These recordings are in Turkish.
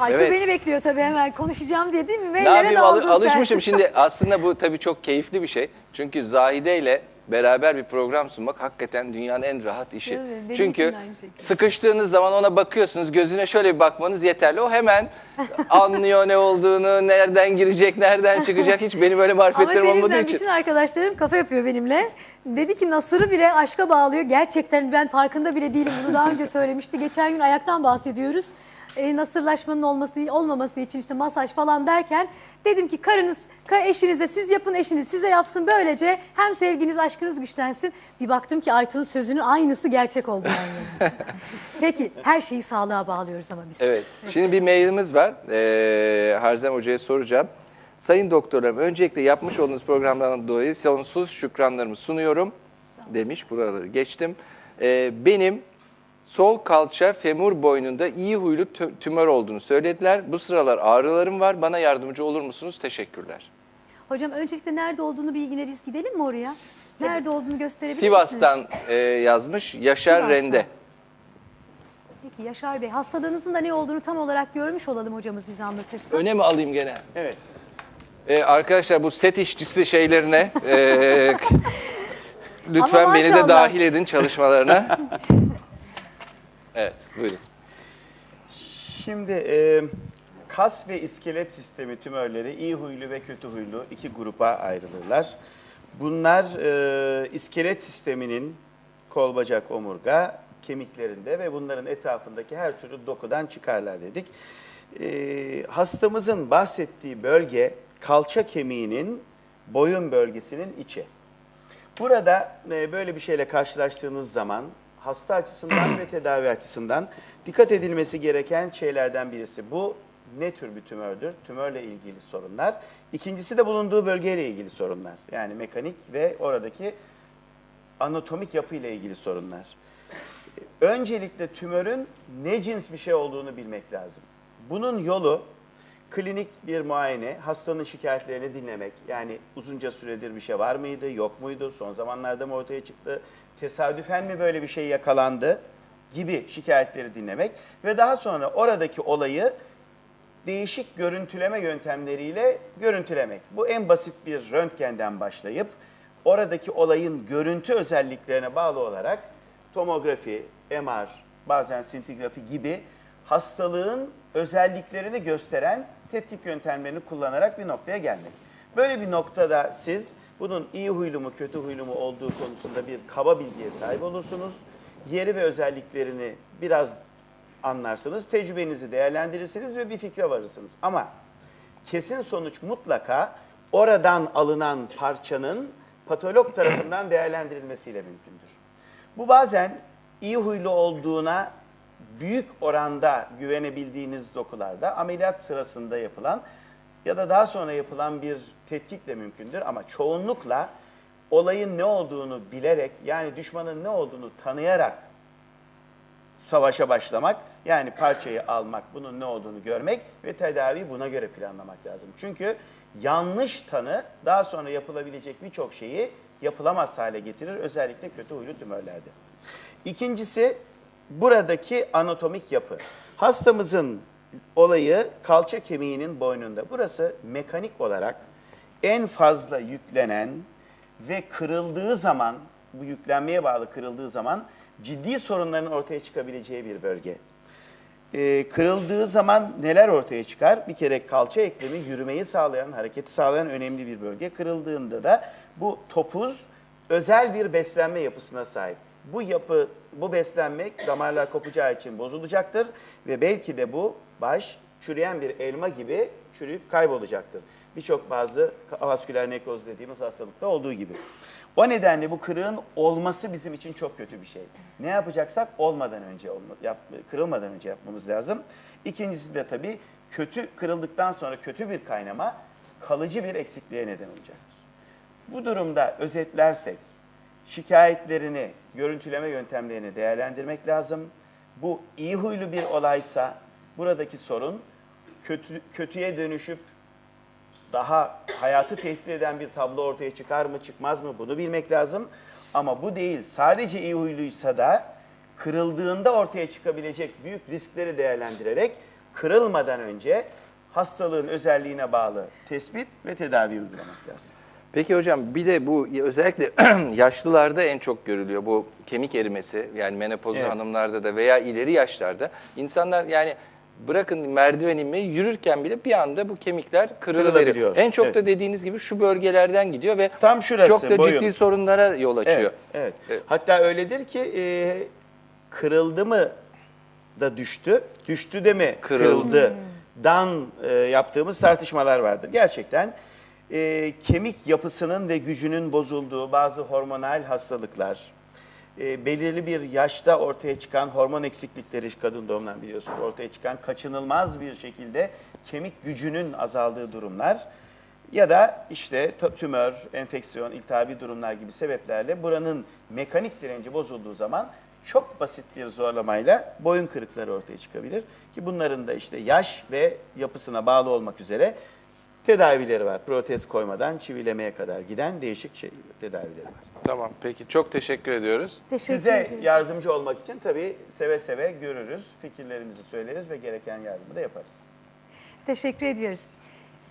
Aytu Evet. beni bekliyor tabii hemen konuşacağım diye değil mi? Ne Maillere yapayım alı- daldın sen. alışmışım. Şimdi aslında bu tabii çok keyifli bir şey. Çünkü Zahide ile beraber bir program sunmak hakikaten dünyanın en rahat işi. Benim Çünkü için de aynı şekilde. sıkıştığınız zaman ona bakıyorsunuz, gözüne şöyle bir bakmanız yeterli. O hemen anlıyor ne olduğunu, nereden girecek, nereden çıkacak. Hiç benim öyle Ama marifetlerim senin olmadığı yüzünden için. bütün arkadaşlarım kafa yapıyor benimle. Dedi ki Nasır'ı bile aşka bağlıyor. Gerçekten ben farkında bile değilim. Bunu daha önce söylemişti. Geçen gün ayaktan bahsediyoruz. E, nasırlaşmanın olması olmaması için işte masaj falan derken dedim ki karınız, ka- eşinize siz yapın, eşiniz size yapsın. Böylece hem sevginiz, aşkınız güçlensin. Bir baktım ki Aytun'un sözünün aynısı gerçek oldu yani. Peki her şeyi sağlığa bağlıyoruz ama biz. Evet. Şimdi bir mailimiz var. Ee, Harzem Hoca'ya soracağım. Sayın doktorlarım, öncelikle yapmış olduğunuz programdan dolayı sonsuz şükranlarımı sunuyorum demiş. Buraları geçtim. Ee, benim sol kalça femur boynunda iyi huylu tü- tümör olduğunu söylediler. Bu sıralar ağrılarım var. Bana yardımcı olur musunuz? Teşekkürler. Hocam öncelikle nerede olduğunu bilgine biz gidelim mi oraya? Nerede olduğunu gösterebilir Sivas'tan misiniz? e, yazmış Yaşar Sivas'tan. Rende. Peki Yaşar Bey hastalığınızın da ne olduğunu tam olarak görmüş olalım hocamız bize anlatırsa. Öne mi alayım gene? Evet. Ee, arkadaşlar bu set işçisi şeylerine e, lütfen beni de maşallah. dahil edin çalışmalarına. evet buyurun. Şimdi e, kas ve iskelet sistemi tümörleri iyi huylu ve kötü huylu iki gruba ayrılırlar. Bunlar e, iskelet sisteminin kol bacak omurga kemiklerinde ve bunların etrafındaki her türlü dokudan çıkarlar dedik. E, hastamızın bahsettiği bölge kalça kemiğinin boyun bölgesinin içi. Burada e, böyle bir şeyle karşılaştığınız zaman hasta açısından ve tedavi açısından dikkat edilmesi gereken şeylerden birisi bu ne tür bir tümördür? Tümörle ilgili sorunlar. İkincisi de bulunduğu bölgeyle ilgili sorunlar. Yani mekanik ve oradaki anatomik yapı ile ilgili sorunlar. Öncelikle tümörün ne cins bir şey olduğunu bilmek lazım. Bunun yolu klinik bir muayene, hastanın şikayetlerini dinlemek. Yani uzunca süredir bir şey var mıydı, yok muydu, son zamanlarda mı ortaya çıktı, tesadüfen mi böyle bir şey yakalandı gibi şikayetleri dinlemek. Ve daha sonra oradaki olayı değişik görüntüleme yöntemleriyle görüntülemek. Bu en basit bir röntgenden başlayıp oradaki olayın görüntü özelliklerine bağlı olarak tomografi, MR, bazen sintigrafi gibi hastalığın özelliklerini gösteren tetkik yöntemlerini kullanarak bir noktaya gelmek. Böyle bir noktada siz bunun iyi huylu mu kötü huylu mu olduğu konusunda bir kaba bilgiye sahip olursunuz. Yeri ve özelliklerini biraz anlarsınız, tecrübenizi değerlendirirsiniz ve bir fikre varırsınız. Ama kesin sonuç mutlaka oradan alınan parçanın patolog tarafından değerlendirilmesiyle mümkündür. Bu bazen iyi huylu olduğuna büyük oranda güvenebildiğiniz dokularda ameliyat sırasında yapılan ya da daha sonra yapılan bir tetkikle mümkündür ama çoğunlukla olayın ne olduğunu bilerek yani düşmanın ne olduğunu tanıyarak savaşa başlamak yani parçayı almak, bunun ne olduğunu görmek ve tedavi buna göre planlamak lazım. Çünkü yanlış tanı daha sonra yapılabilecek birçok şeyi yapılamaz hale getirir özellikle kötü huylu tümörlerde. İkincisi buradaki anatomik yapı. Hastamızın olayı kalça kemiğinin boynunda. Burası mekanik olarak en fazla yüklenen ve kırıldığı zaman, bu yüklenmeye bağlı kırıldığı zaman ciddi sorunların ortaya çıkabileceği bir bölge. Ee, kırıldığı zaman neler ortaya çıkar? Bir kere kalça eklemi yürümeyi sağlayan, hareketi sağlayan önemli bir bölge. Kırıldığında da bu topuz özel bir beslenme yapısına sahip. Bu yapı, bu beslenme damarlar kopacağı için bozulacaktır ve belki de bu baş çürüyen bir elma gibi çürüyüp kaybolacaktır. Birçok bazı vasküler nekroz dediğimiz hastalıkta olduğu gibi. O nedenle bu kırığın olması bizim için çok kötü bir şey. Ne yapacaksak olmadan önce, yap, kırılmadan önce yapmamız lazım. İkincisi de tabii kötü kırıldıktan sonra kötü bir kaynama kalıcı bir eksikliğe neden olacaktır. Bu durumda özetlersek şikayetlerini, görüntüleme yöntemlerini değerlendirmek lazım. Bu iyi huylu bir olaysa buradaki sorun kötü, kötüye dönüşüp daha hayatı tehdit eden bir tablo ortaya çıkar mı çıkmaz mı bunu bilmek lazım. Ama bu değil sadece iyi huyluysa da kırıldığında ortaya çıkabilecek büyük riskleri değerlendirerek kırılmadan önce hastalığın özelliğine bağlı tespit ve tedavi uygulamak lazım. Peki hocam bir de bu özellikle yaşlılarda en çok görülüyor bu kemik erimesi yani menopozlu Evet. hanımlarda da veya ileri yaşlarda insanlar yani bırakın merdiven inmeyi yürürken bile bir anda bu kemikler. Kırılabiliyor, En çok da evet. dediğiniz gibi şu bölgelerden gidiyor ve Tam şurası, çok da boyun. ciddi sorunlara yol açıyor. Evet, evet. Evet. Hatta öyledir ki e, kırıldı mı da düştü, düştü de mi Kırıldı. kırıldı dan e, yaptığımız tartışmalar vardır. Gerçekten e, kemik yapısının ve gücünün bozulduğu bazı hormonal hastalıklar, e, belirli bir yaşta ortaya çıkan hormon eksiklikleri kadın doğumdan biliyorsunuz ortaya çıkan kaçınılmaz bir şekilde kemik gücünün azaldığı durumlar ya da işte tümör, enfeksiyon, iltihabi durumlar gibi sebeplerle buranın mekanik direnci bozulduğu zaman çok basit bir zorlamayla boyun kırıkları ortaya çıkabilir. Ki bunların da işte yaş ve yapısına bağlı olmak üzere tedavileri var. Protez koymadan çivilemeye kadar giden değişik şey, tedavileri var. Tamam peki çok teşekkür ediyoruz. Teşekkür Size ederiz. yardımcı olmak için tabii seve seve görürüz, fikirlerimizi söyleriz ve gereken yardımı da yaparız. Teşekkür ediyoruz.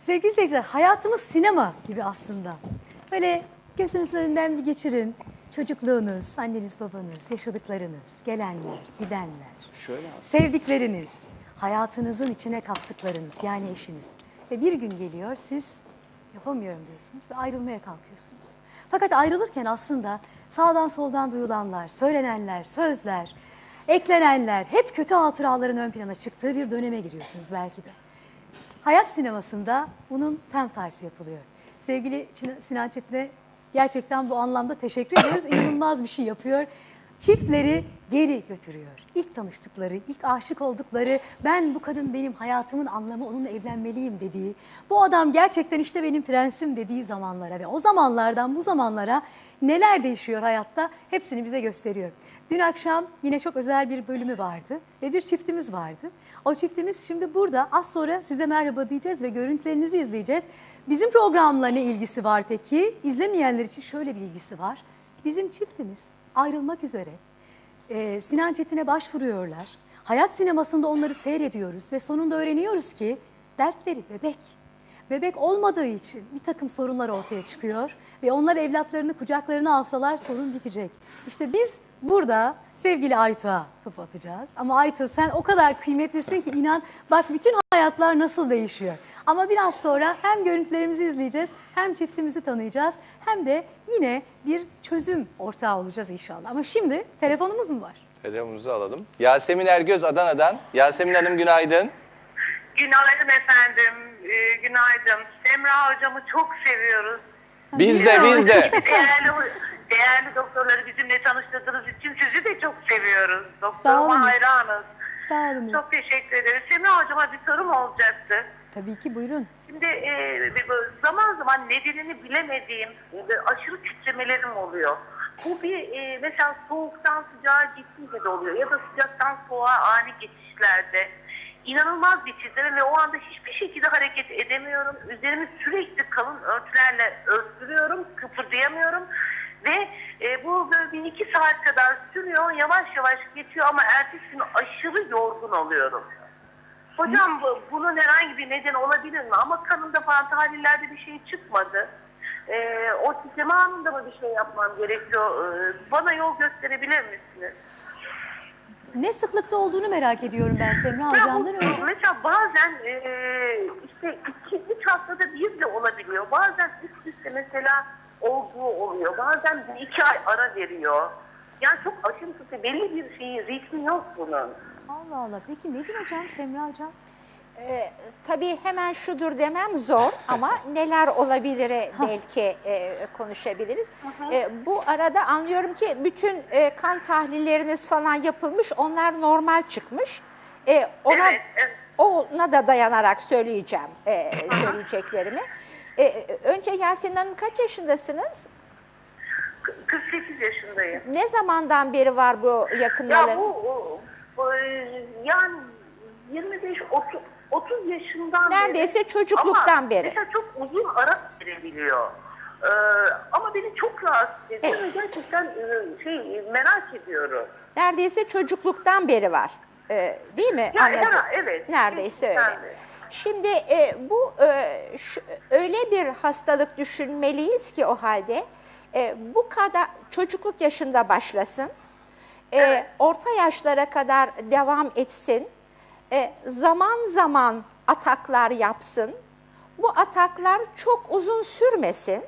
Sevgili izleyiciler, hayatımız sinema gibi aslında. Böyle gözünüzün önünden bir geçirin. Çocukluğunuz, anneniz, babanız, yaşadıklarınız, gelenler, gidenler, Şöyle sevdikleriniz, hayatınızın içine kattıklarınız yani eşiniz. Ve bir gün geliyor siz yapamıyorum diyorsunuz ve ayrılmaya kalkıyorsunuz. Fakat ayrılırken aslında sağdan soldan duyulanlar, söylenenler, sözler, eklenenler hep kötü hatıraların ön plana çıktığı bir döneme giriyorsunuz belki de. Hayat sinemasında bunun tam tersi yapılıyor. Sevgili Sinan Çetin'e gerçekten bu anlamda teşekkür ediyoruz. İnanılmaz bir şey yapıyor. Çiftleri geri götürüyor. İlk tanıştıkları, ilk aşık oldukları, ben bu kadın benim hayatımın anlamı, onunla evlenmeliyim dediği, bu adam gerçekten işte benim prensim dediği zamanlara ve o zamanlardan bu zamanlara neler değişiyor hayatta hepsini bize gösteriyor. Dün akşam yine çok özel bir bölümü vardı ve bir çiftimiz vardı. O çiftimiz şimdi burada az sonra size merhaba diyeceğiz ve görüntülerinizi izleyeceğiz. Bizim programla ne ilgisi var peki? İzlemeyenler için şöyle bir ilgisi var. Bizim çiftimiz ayrılmak üzere. Ee, Sinan Çetin'e başvuruyorlar. Hayat sinemasında onları seyrediyoruz ve sonunda öğreniyoruz ki dertleri bebek. Bebek olmadığı için bir takım sorunlar ortaya çıkıyor ve onlar evlatlarını kucaklarına alsalar sorun bitecek. İşte biz burada sevgili Aytuğ'a topu atacağız. Ama Aytuğ sen o kadar kıymetlisin ki inan bak bütün hayatlar nasıl değişiyor. Ama biraz sonra hem görüntülerimizi izleyeceğiz hem çiftimizi tanıyacağız hem de yine bir çözüm ortağı olacağız inşallah. Ama şimdi telefonumuz mu var? Telefonumuzu alalım. Yasemin Ergöz Adana'dan. Yasemin Hanım günaydın. Günaydın efendim, ee, günaydın. Semra hocamı çok seviyoruz. Biz de biz de. Değerli, değerli doktorları bizimle tanıştırdığınız için sizi de çok seviyoruz. Sağ Doktoruma hayranız. Sağ olunuz. Çok teşekkür ederiz. Semra hocama bir sorum olacaktı. Tabii ki buyurun. Şimdi e, zaman zaman nedenini bilemediğim e, aşırı titremelerim oluyor. Bu bir e, mesela soğuktan sıcağa gittiğinde de oluyor ya da sıcaktan soğuğa ani geçişlerde. İnanılmaz bir titreme ve o anda hiçbir şekilde hareket edemiyorum. Üzerimi sürekli kalın örtülerle örtülüyorum, kıpırdayamıyorum. Ve e, bu böyle bir iki saat kadar sürüyor, yavaş yavaş geçiyor ama ertesi gün aşırı yorgun oluyorum. Hocam bu- bunun herhangi bir neden olabilir mi? Ama kanımda falan tahlillerde bir şey çıkmadı. Ee, o titreme anında mı bir şey yapmam gerekiyor? Ee, bana yol gösterebilir misiniz? Ne sıklıkta olduğunu merak ediyorum ben Semra Ya bu- hocamdan önce. Mesela bazen ee, işte iki, üç haftada bir de olabiliyor. Bazen üst üste mesela olduğu oluyor. Bazen bir iki ay ara veriyor. Yani çok aşıntısı belli bir şeyi, ritmi yok bunun. Allah Allah. Peki nedir hocam Semra hocam? Ee, tabii hemen şudur demem zor ama neler olabilir belki e, konuşabiliriz. Ee, bu arada anlıyorum ki bütün e, kan tahlilleriniz falan yapılmış, onlar normal çıkmış. Ee, ona Evet, evet. ona da dayanarak söyleyeceğim e, söyleyeceklerimi. Ee, önce Yasemin Hanım kaç yaşındasınız? K- 48 yaşındayım. Ne zamandan beri var bu yakınmalar? Ya bu, e, yani 25 30 30 yaşından Neredeyse beri, çocukluktan ama beri. Mesela çok uzun ara verebiliyor. Ee, ama beni çok rahatsız ediyor ve gerçekten e, şey merak ediyorum. Neredeyse çocukluktan beri var. E, değil mi? Ya, Anladım. ha, evet. Neredeyse öyle. Yani. Şimdi e, bu e, şu- öyle bir hastalık düşünmeliyiz ki o halde e, bu kadar çocukluk yaşında başlasın, e, orta yaşlara kadar devam etsin, e, zaman zaman ataklar yapsın, bu ataklar çok uzun sürmesin.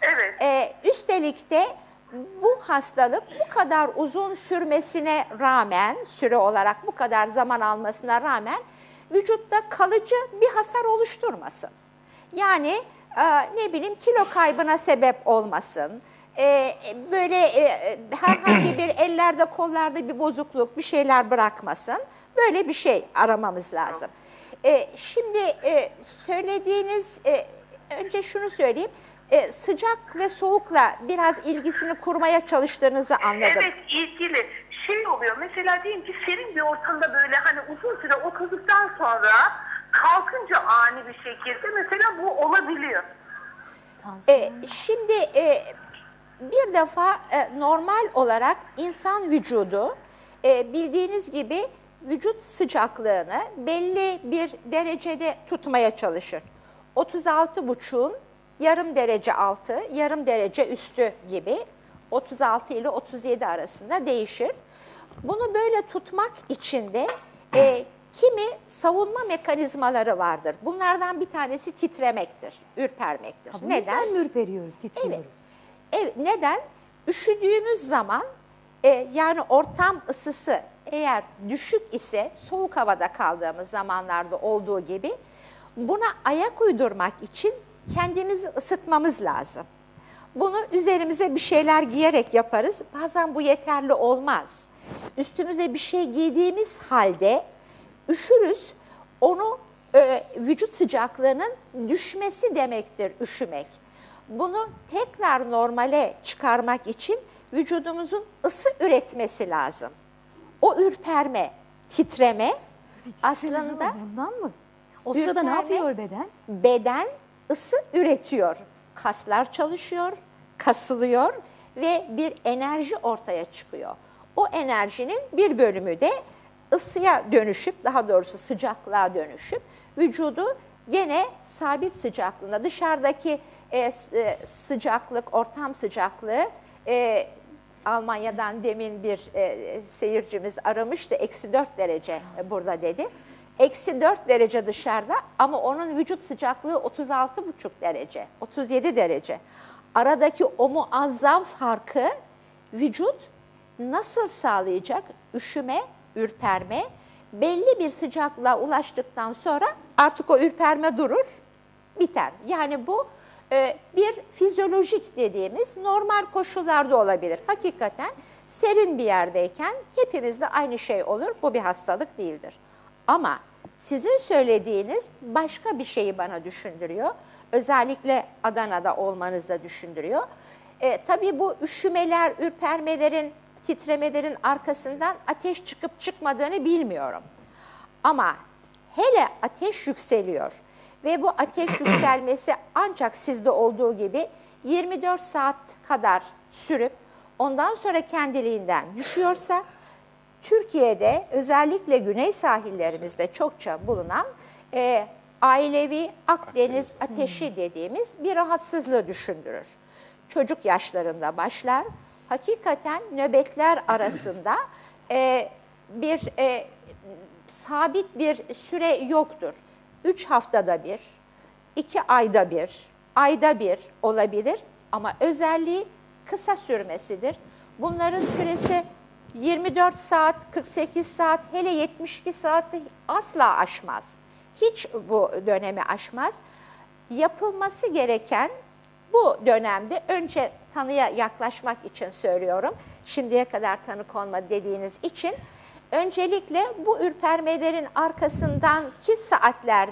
Evet. E, üstelik de bu hastalık bu kadar uzun sürmesine rağmen, süre olarak bu kadar zaman almasına rağmen vücutta kalıcı bir hasar oluşturmasın. Yani e, ne bileyim kilo kaybına sebep olmasın. E, böyle e, herhangi bir ellerde kollarda bir bozukluk bir şeyler bırakmasın. Böyle bir şey aramamız lazım. E, şimdi e, söylediğiniz e, önce şunu söyleyeyim. E, sıcak ve soğukla biraz ilgisini kurmaya çalıştığınızı anladım. Evet ilgili şey oluyor mesela diyelim ki serin bir ortamda böyle hani uzun süre oturduktan sonra kalkınca ani bir şekilde mesela bu olabiliyor. E, şimdi e, bir defa e, normal olarak insan vücudu e, bildiğiniz gibi vücut sıcaklığını belli bir derecede tutmaya çalışır. 36,5'un yarım derece altı, yarım derece üstü gibi 36 ile 37 arasında değişir. Bunu böyle tutmak için de e, kimi savunma mekanizmaları vardır. Bunlardan bir tanesi titremektir, ürpermektir. Bu Neden? mi ürperiyoruz, titriyoruz? Evet, neden? Üşüdüğünüz zaman e, yani ortam ısısı eğer düşük ise soğuk havada kaldığımız zamanlarda olduğu gibi buna ayak uydurmak için kendimizi ısıtmamız lazım. Bunu üzerimize bir şeyler giyerek yaparız. Bazen bu yeterli olmaz. Üstümüze bir şey giydiğimiz halde üşürüz. Onu e, vücut sıcaklığının düşmesi demektir üşümek. Bunu tekrar normale çıkarmak için vücudumuzun ısı üretmesi lazım. O ürperme, titreme aslında bundan mı? O sırada ne yapıyor beden? beden ısı üretiyor. Kaslar çalışıyor, kasılıyor ve bir enerji ortaya çıkıyor. O enerjinin bir bölümü de ısıya dönüşüp daha doğrusu sıcaklığa dönüşüp vücudu gene sabit sıcaklığında dışarıdaki e, e, sıcaklık, ortam sıcaklığı e, Almanya'dan demin bir e, seyircimiz aramıştı. Eksi 4 derece burada dedi. Eksi 4 derece dışarıda ama onun vücut sıcaklığı 36,5 derece, 37 derece. Aradaki o muazzam farkı vücut nasıl sağlayacak? Üşüme, ürperme. Belli bir sıcaklığa ulaştıktan sonra artık o ürperme durur, biter. Yani bu e, bir fizyolojik dediğimiz normal koşullarda olabilir. Hakikaten serin bir yerdeyken hepimizde aynı şey olur. Bu bir hastalık değildir. Ama sizin söylediğiniz başka bir şeyi bana düşündürüyor. Özellikle Adana'da olmanız da düşündürüyor. E, tabii bu üşümeler, ürpermelerin, titremelerin arkasından ateş çıkıp çıkmadığını bilmiyorum. Ama hele ateş yükseliyor ve bu ateş yükselmesi ancak sizde olduğu gibi 24 saat kadar sürüp ondan sonra kendiliğinden düşüyorsa Türkiye'de özellikle güney sahillerimizde çokça bulunan e, ailevi Akdeniz ateşi dediğimiz bir rahatsızlığı düşündürür. Çocuk yaşlarında başlar. Hakikaten nöbetler arasında e, bir e, sabit bir süre yoktur. Üç haftada bir, iki ayda bir, ayda bir olabilir ama özelliği kısa sürmesidir. Bunların süresi 24 saat, 48 saat, hele 72 saati asla aşmaz. Hiç bu dönemi aşmaz. Yapılması gereken bu dönemde önce tanıya yaklaşmak için söylüyorum. Şimdiye kadar tanı konma dediğiniz için öncelikle bu ürpermelerin arkasından ki saatler